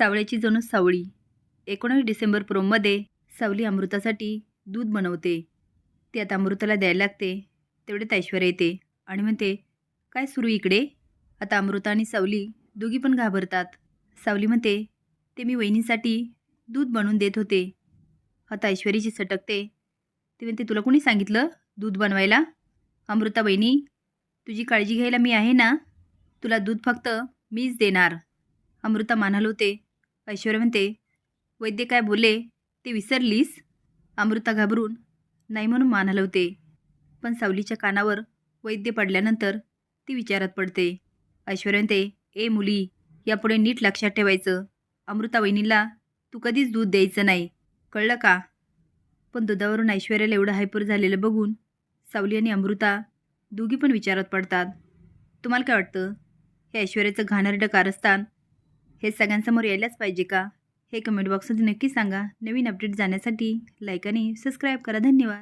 सावळ्याची जणू सावळी. एकोणावीस डिसेंबर प्रोममध्ये सावली अमृतासाठी दूध बनवते. ती आता अमृताला द्यायला लागते. तेवढ्यात ऐश्वर्या येते आणि म्हणते काय सुरू इकडे? आता अमृता आणि सावली दोघी पण घाबरतात. सावली म्हणते ते मी वहिनीसाठी दूध बनवून देत होते. आता ऐश्वर्याची सटकते. ते म्हणते तुला कोणी सांगितलं दूध बनवायला? अमृता बहिणी तुझी काळजी घ्यायला मी आहे ना? तुला दूध फक्त मीच देणार. अमृता मानाल होते ऐश्वर्या म्हणते वैद्य काय बोलले ते विसरलीस? अमृता घाबरून नाही म्हणून मान हलवते. पण सावलीच्या कानावर वैद्य पडल्यानंतर ती विचारात पडते. ऐश्वर्या म्हणते ए मुली यापुढे नीट लक्षात ठेवायचं. अमृता वहिनीला तू कधीच दूध द्यायचं नाही. कळलं का? पण दुधावरून ऐश्वर्याला एवढं हायपर झालेलं बघून सावली आणि अमृता दोघी पण विचारात पडतात. तुम्हाला काय वाटतं? हे ऐश्वर्याचं घाणेरडं कारस्थान हे सगळ्यांसमोर यायलाच पाहिजे का? हे कमेंट बॉक्समध्ये नक्की सांगा. नवीन अपडेट जाण्यासाठी लाईक आणि सबस्क्राईब करा. धन्यवाद.